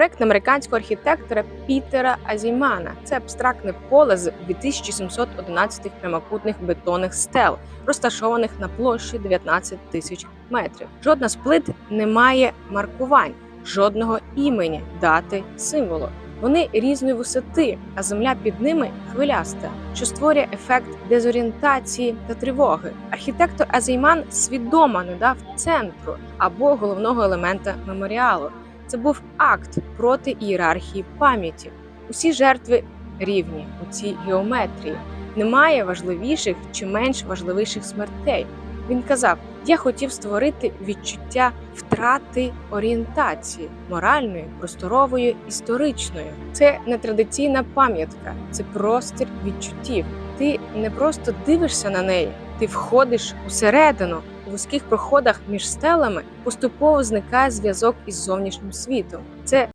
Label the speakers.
Speaker 1: проект американського архітектора Пітера Азімана. Це абстрактне поле з 2711 прямокутних бетонних стел, розташованих на площі 19 тисяч метрів. Жодна з плит не має маркувань, жодного імені, дати, символу. Вони різної висоти, а земля під ними хвиляста, що створює ефект дезорієнтації та тривоги. Архітектор Азейман свідомо не дав центру або головного елемента меморіалу. Це був акт проти ієрархії пам'яті. Усі жертви рівні у цій геометрії. Немає важливіших чи менш важливіших смертей. Він казав: я хотів створити відчуття втрати орієнтації моральної, просторової, історичної. Це не традиційна пам'ятка, це простір відчуттів. Ти не просто дивишся на неї, ти входиш усередину. Вузьких проходах між стелами поступово зникає зв'язок із зовнішнім світом. Це